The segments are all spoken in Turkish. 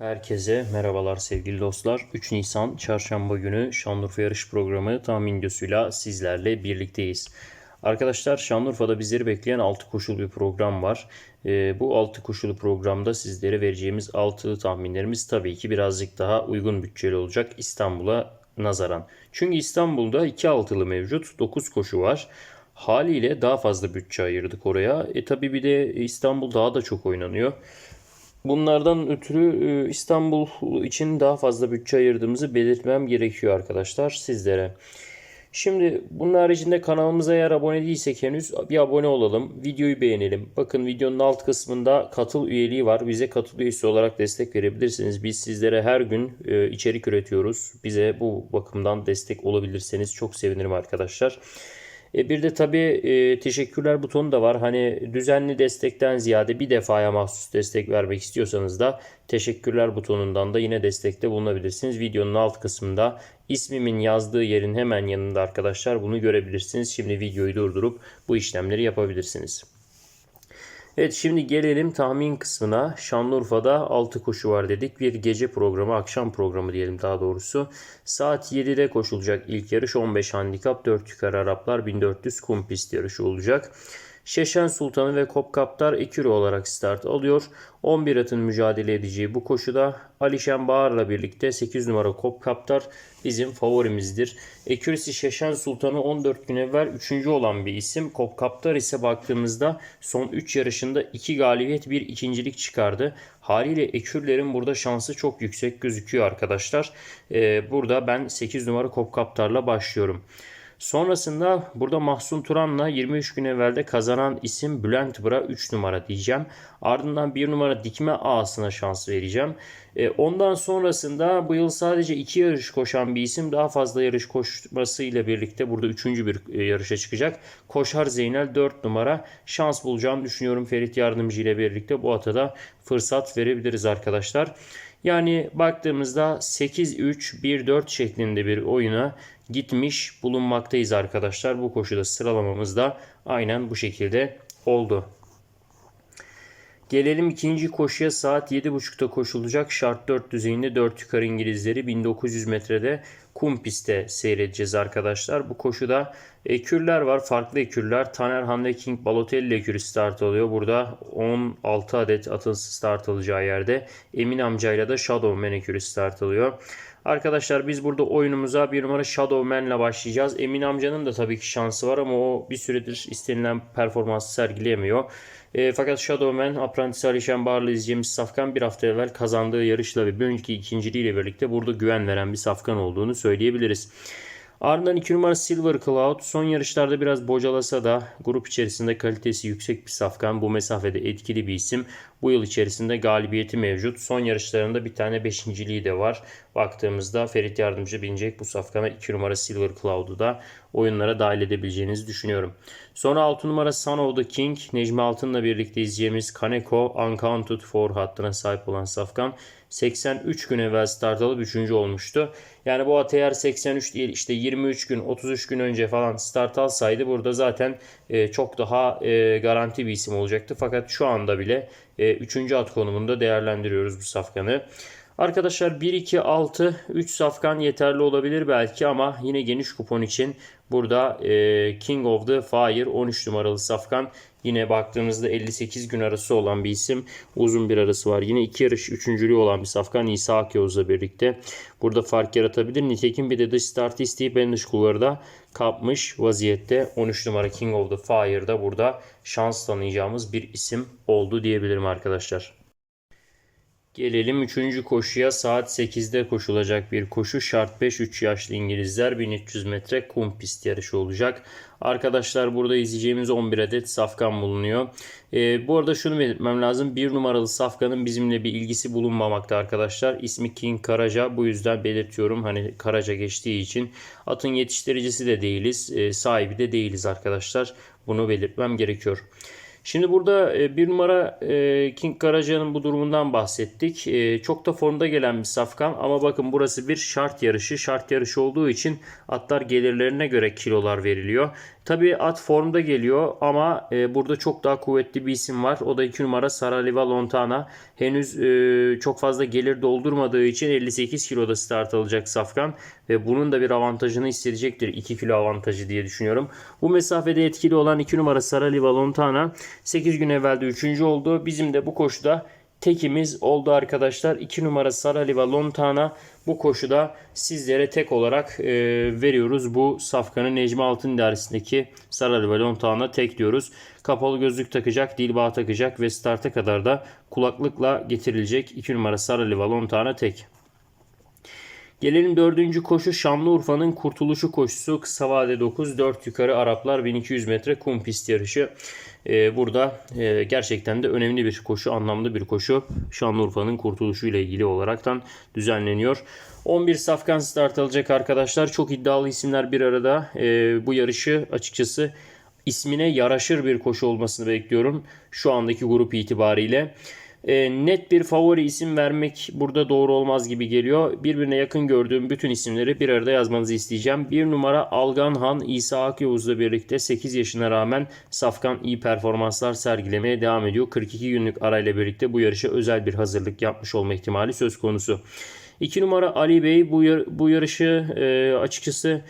Herkese merhabalar sevgili dostlar. 3 Nisan Çarşamba günü Şanlıurfa yarış programı tahmin videosuyla sizlerle birlikteyiz. Arkadaşlar Şanlıurfa'da bizleri bekleyen 6 koşulu bir program var. Ee, bu 6 koşulu programda sizlere vereceğimiz 6 tahminlerimiz tabii ki birazcık daha uygun bütçeli olacak İstanbul'a nazaran. Çünkü İstanbul'da 2 altılı mevcut 9 koşu var. Haliyle daha fazla bütçe ayırdık oraya. E tabii bir de İstanbul daha da çok oynanıyor. Bunlardan ötürü e, İstanbul için daha fazla bütçe ayırdığımızı belirtmem gerekiyor arkadaşlar sizlere. Şimdi bunun haricinde kanalımıza eğer abone değilsek henüz bir abone olalım. Videoyu beğenelim. Bakın videonun alt kısmında katıl üyeliği var. Bize katıl üyesi olarak destek verebilirsiniz. Biz sizlere her gün e, içerik üretiyoruz. Bize bu bakımdan destek olabilirseniz çok sevinirim arkadaşlar. E bir de tabii e, teşekkürler butonu da var. Hani düzenli destekten ziyade bir defaya mahsus destek vermek istiyorsanız da teşekkürler butonundan da yine destekte bulunabilirsiniz. Videonun alt kısmında ismimin yazdığı yerin hemen yanında arkadaşlar bunu görebilirsiniz. Şimdi videoyu durdurup bu işlemleri yapabilirsiniz. Evet şimdi gelelim tahmin kısmına. Şanlıurfa'da 6 koşu var dedik. Bir gece programı, akşam programı diyelim daha doğrusu. Saat 7'de koşulacak ilk yarış 15 handikap 4 yukarı Araplar 1400 kum pist yarışı olacak. Şeşen Sultanı ve Kopkaptar ekürü olarak start alıyor. 11 atın mücadele edeceği bu koşuda Alişen Bağır'la birlikte 8 numara Kopkaptar bizim favorimizdir. Ekürisi Şeşen Sultanı 14 gün evvel 3. olan bir isim. Kopkaptar ise baktığımızda son 3 yarışında 2 galibiyet 1 ikincilik çıkardı. Haliyle Ekürlerin burada şansı çok yüksek gözüküyor arkadaşlar. Ee, burada ben 8 numara Kopkaptar'la başlıyorum. Sonrasında burada Mahsun Turan'la 23 gün evvelde kazanan isim Bülent Bra 3 numara diyeceğim. Ardından 1 numara dikme A'sına şans vereceğim. E, ondan sonrasında bu yıl sadece 2 yarış koşan bir isim daha fazla yarış koşmasıyla birlikte burada 3. bir e, yarışa çıkacak. Koşar Zeynel 4 numara şans bulacağını düşünüyorum Ferit Yardımcı ile birlikte bu atada fırsat verebiliriz arkadaşlar. Yani baktığımızda 8-3-1-4 şeklinde bir oyuna gitmiş bulunmaktayız arkadaşlar. Bu koşuda sıralamamız da aynen bu şekilde oldu. Gelelim ikinci koşuya saat 7.30'da koşulacak şart 4 düzeyinde 4 yukarı İngilizleri 1900 metrede kum pistte seyredeceğiz arkadaşlar. Bu koşuda ekürler var. Farklı ekürler. Taner Hande King Balotelli ekürü start alıyor. Burada 16 adet atın start alacağı yerde. Emin amcayla da Shadow Man ekürü start alıyor. Arkadaşlar biz burada oyunumuza bir numara Shadow Man'le başlayacağız. Emin amcanın da tabii ki şansı var ama o bir süredir istenilen performansı sergileyemiyor. E, fakat Shadowman, Apprentice Alişan Bar'la izleyeceğimiz Safkan bir hafta evvel kazandığı yarışla ve bir önceki ikinciliğiyle birlikte burada güven veren bir Safkan olduğunu söyleyebiliriz. Ardından 2 numara Silver Cloud son yarışlarda biraz bocalasa da grup içerisinde kalitesi yüksek bir safkan. Bu mesafede etkili bir isim. Bu yıl içerisinde galibiyeti mevcut. Son yarışlarında bir tane beşinciliği de var. Baktığımızda Ferit Yardımcı binecek bu safkana 2 numara Silver Cloud'u da oyunlara dahil edebileceğinizi düşünüyorum. Sonra 6 numara Son of the King Necmi Altın'la birlikte izleyeceğimiz Kaneko Uncounted for hattına sahip olan safkan 83 gün evvel start alıp 3. olmuştu. Yani bu at eğer 83 değil işte 23 gün 33 gün önce falan start alsaydı burada zaten çok daha e, garanti bir isim olacaktı. Fakat şu anda bile 3. E, at konumunda değerlendiriyoruz bu safkanı. Arkadaşlar 1, 2, 6, 3 safkan yeterli olabilir belki ama yine geniş kupon için burada e, King of the Fire 13 numaralı safkan yine baktığımızda 58 gün arası olan bir isim. Uzun bir arası var. Yine iki yarış üçüncülüğü olan bir safkan İsa Akyoz'la birlikte burada fark yaratabilir. Nitekim bir de dış start isteyip en dış kulvarda kapmış vaziyette 13 numara King of the Fire'da burada şans tanıyacağımız bir isim oldu diyebilirim arkadaşlar. Gelelim 3. koşuya saat 8'de koşulacak bir koşu. Şart 5 3 yaşlı İngilizler 1300 metre kum pist yarışı olacak. Arkadaşlar burada izleyeceğimiz 11 adet safkan bulunuyor. Ee, bu arada şunu belirtmem lazım. 1 numaralı safkanın bizimle bir ilgisi bulunmamakta arkadaşlar. İsmi King Karaca. Bu yüzden belirtiyorum. Hani Karaca geçtiği için. Atın yetiştiricisi de değiliz. E, sahibi de değiliz arkadaşlar. Bunu belirtmem gerekiyor. Şimdi burada e, bir numara e, King Karaca'nın bu durumundan bahsettik. E, çok da formda gelen bir safkan ama bakın burası bir şart yarışı. Şart yarışı olduğu için atlar gelirlerine göre kilolar veriliyor. Tabi at formda geliyor ama burada çok daha kuvvetli bir isim var. O da 2 numara Saraliva Lontana. henüz çok fazla gelir doldurmadığı için 58 kiloda start alacak Safkan ve bunun da bir avantajını hissedecektir. 2 kilo avantajı diye düşünüyorum. Bu mesafede etkili olan 2 numara Saraliva Lontana 8 gün evvelde 3. oldu. Bizim de bu koşuda tekimiz oldu arkadaşlar. 2 numara Saraliva Lontana bu koşuda sizlere tek olarak e, veriyoruz. Bu safkanın Necmi Altın idaresindeki Saraliva Lontana tek diyoruz. Kapalı gözlük takacak, dil bağı takacak ve starta kadar da kulaklıkla getirilecek 2 numara Saraliva Lontana tek. Gelelim dördüncü koşu Şanlıurfa'nın kurtuluşu koşusu. Kısa vade 9, 4 yukarı Araplar 1200 metre kum pist yarışı. Ee, burada e, gerçekten de önemli bir koşu, anlamlı bir koşu. Şanlıurfa'nın kurtuluşu ile ilgili olaraktan düzenleniyor. 11 safkan start alacak arkadaşlar. Çok iddialı isimler bir arada. Ee, bu yarışı açıkçası ismine yaraşır bir koşu olmasını bekliyorum. Şu andaki grup itibariyle. E, net bir favori isim vermek burada doğru olmaz gibi geliyor. Birbirine yakın gördüğüm bütün isimleri bir arada yazmanızı isteyeceğim. Bir numara Algan Han İsa Akyavuz'la birlikte 8 yaşına rağmen Safkan iyi performanslar sergilemeye devam ediyor. 42 günlük arayla birlikte bu yarışa özel bir hazırlık yapmış olma ihtimali söz konusu. 2 numara Ali Bey bu, yar- bu yarışı e, açıkçası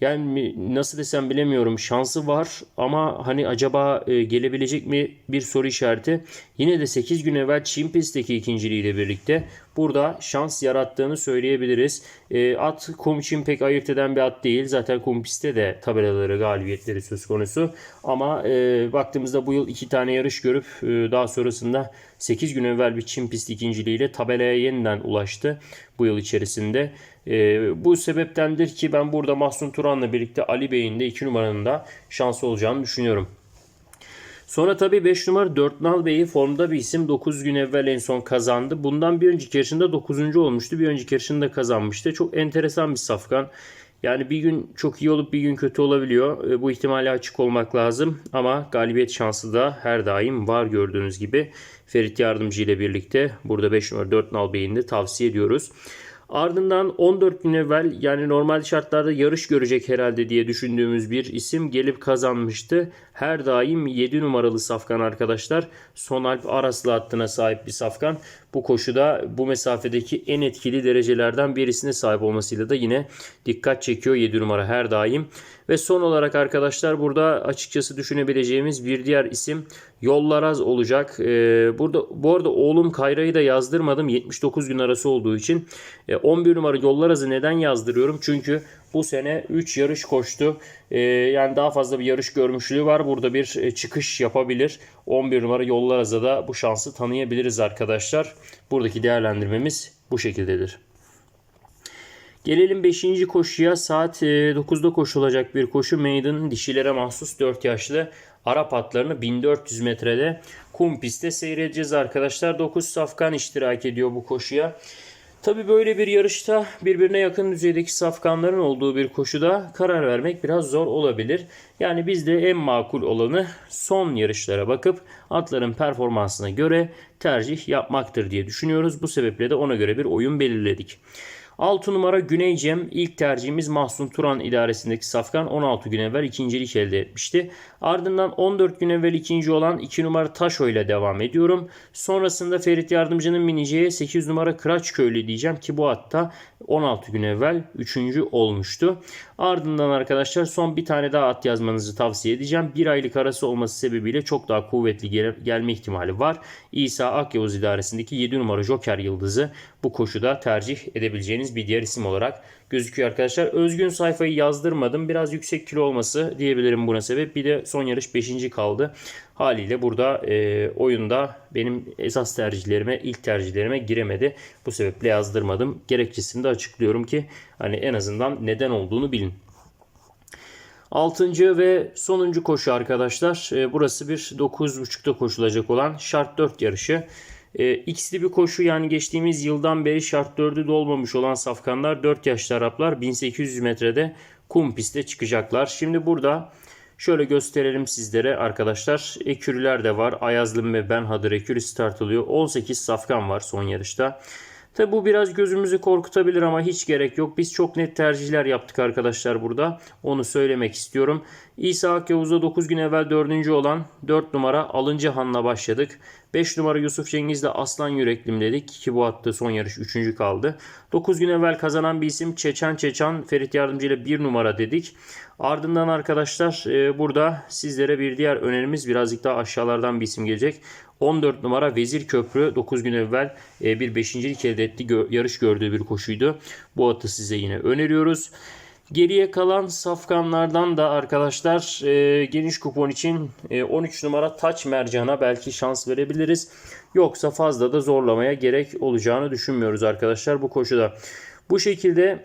yani nasıl desem bilemiyorum şansı var ama hani acaba e, gelebilecek mi bir soru işareti. Yine de 8 gün evvel Çin pistteki ikinciliğiyle birlikte burada şans yarattığını söyleyebiliriz. E, at kum için pek ayırt eden bir at değil. Zaten kum pistte de tabelaları galibiyetleri söz konusu. Ama e, baktığımızda bu yıl iki tane yarış görüp e, daha sonrasında 8 gün evvel bir Çin pist ikinciliğiyle tabelaya yeniden ulaştı bu yıl içerisinde. E, bu sebeptendir ki ben burada Mahsun Turan'la birlikte Ali Bey'in de 2 numaranın da şansı olacağını düşünüyorum. Sonra tabii 5 numara 4 Nal Bey'i formda bir isim 9 gün evvel en son kazandı. Bundan bir önceki yarışında 9. olmuştu. Bir önceki yarışında kazanmıştı. Çok enteresan bir safkan. Yani bir gün çok iyi olup bir gün kötü olabiliyor. E, Bu ihtimale açık olmak lazım. Ama galibiyet şansı da her daim var gördüğünüz gibi. Ferit Yardımcı ile birlikte burada 5 numara 4 Nal Bey'ini de tavsiye ediyoruz. Ardından 14 gün evvel yani normal şartlarda yarış görecek herhalde diye düşündüğümüz bir isim gelip kazanmıştı. Her daim 7 numaralı safkan arkadaşlar. Sonalp Araslı hattına sahip bir safkan. Bu koşuda bu mesafedeki en etkili derecelerden birisine sahip olmasıyla da yine dikkat çekiyor 7 numara her daim. Ve son olarak arkadaşlar burada açıkçası düşünebileceğimiz bir diğer isim Yollaraz olacak. Ee, burada bu arada oğlum Kayra'yı da yazdırmadım 79 gün arası olduğu için. Ee, 11 numara Yollaraz'ı neden yazdırıyorum? Çünkü bu sene 3 yarış koştu. Ee, yani daha fazla bir yarış görmüşlüğü var. Burada bir e, çıkış yapabilir. 11 numara Yollaraz'a da bu şansı tanıyabiliriz arkadaşlar. Buradaki değerlendirmemiz bu şekildedir. Gelelim 5. koşuya. Saat e, 9'da koşulacak bir koşu. Maiden dişilere mahsus 4 yaşlı Arap atlarını 1400 metrede kum pistte seyredeceğiz arkadaşlar. 9 safkan iştirak ediyor bu koşuya. Tabi böyle bir yarışta birbirine yakın düzeydeki safkanların olduğu bir koşuda karar vermek biraz zor olabilir. Yani biz de en makul olanı son yarışlara bakıp atların performansına göre tercih yapmaktır diye düşünüyoruz. Bu sebeple de ona göre bir oyun belirledik. 6 numara Güney Cem ilk tercihimiz Mahsun Turan idaresindeki Safkan 16 gün evvel ikincilik elde etmişti. Ardından 14 gün evvel ikinci olan 2 numara Taşo ile devam ediyorum. Sonrasında Ferit Yardımcı'nın bineceği 8 numara Kıraçköylü diyeceğim ki bu hatta 16 gün evvel 3. olmuştu. Ardından arkadaşlar son bir tane daha at yazmanızı tavsiye edeceğim. Bir aylık arası olması sebebiyle çok daha kuvvetli gel- gelme ihtimali var. İsa Akyavuz idaresindeki 7 numara Joker Yıldızı bu koşuda tercih edebileceğiniz bir diğer isim olarak gözüküyor arkadaşlar. Özgün sayfayı yazdırmadım. Biraz yüksek kilo olması diyebilirim buna sebep. Bir de son yarış 5. kaldı. Haliyle burada e, oyunda benim esas tercihlerime, ilk tercihlerime giremedi. Bu sebeple yazdırmadım. Gerekçesini de açıklıyorum ki hani en azından neden olduğunu bilin. Altıncı ve sonuncu koşu arkadaşlar. E, burası bir 9.30'da koşulacak olan şart 4 yarışı. E, X'li bir koşu yani geçtiğimiz yıldan beri şart 4'ü dolmamış olan safkanlar 4 yaşlı Araplar 1800 metrede kum pistte çıkacaklar. Şimdi burada şöyle gösterelim sizlere arkadaşlar. Ekürüler de var. Ayazlı ve Benhadır ekürü start alıyor. 18 safkan var son yarışta. Tabi bu biraz gözümüzü korkutabilir ama hiç gerek yok. Biz çok net tercihler yaptık arkadaşlar burada. Onu söylemek istiyorum. İsa Akyavuz'da 9 gün evvel 4. olan 4 numara Alıncı Han'la başladık. 5 numara Yusuf Cengiz'le Aslan Yüreklim dedik ki bu hatta son yarış 3. kaldı. 9 gün evvel kazanan bir isim Çeçen Çeçen Ferit Yardımcı ile 1 numara dedik. Ardından arkadaşlar e, burada sizlere bir diğer önerimiz birazcık daha aşağılardan bir isim gelecek. 14 numara Vezir Köprü 9 gün evvel e, bir beşincilik elde etti. Yarış gördüğü bir koşuydu. Bu atı size yine öneriyoruz. Geriye kalan safkanlardan da arkadaşlar e, geniş kupon için e, 13 numara Taç Mercan'a belki şans verebiliriz. Yoksa fazla da zorlamaya gerek olacağını düşünmüyoruz arkadaşlar bu koşuda. Bu şekilde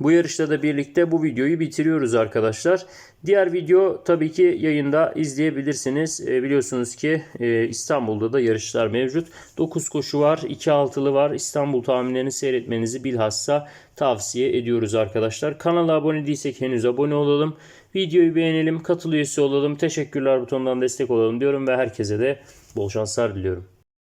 bu yarışta da birlikte bu videoyu bitiriyoruz arkadaşlar. Diğer video tabii ki yayında izleyebilirsiniz. E, biliyorsunuz ki e, İstanbul'da da yarışlar mevcut. 9 koşu var, 2 altılı var. İstanbul tahminlerini seyretmenizi bilhassa tavsiye ediyoruz arkadaşlar. Kanala abone değilsek henüz abone olalım. Videoyu beğenelim, katıl üyesi olalım. Teşekkürler butonundan destek olalım diyorum ve herkese de bol şanslar diliyorum.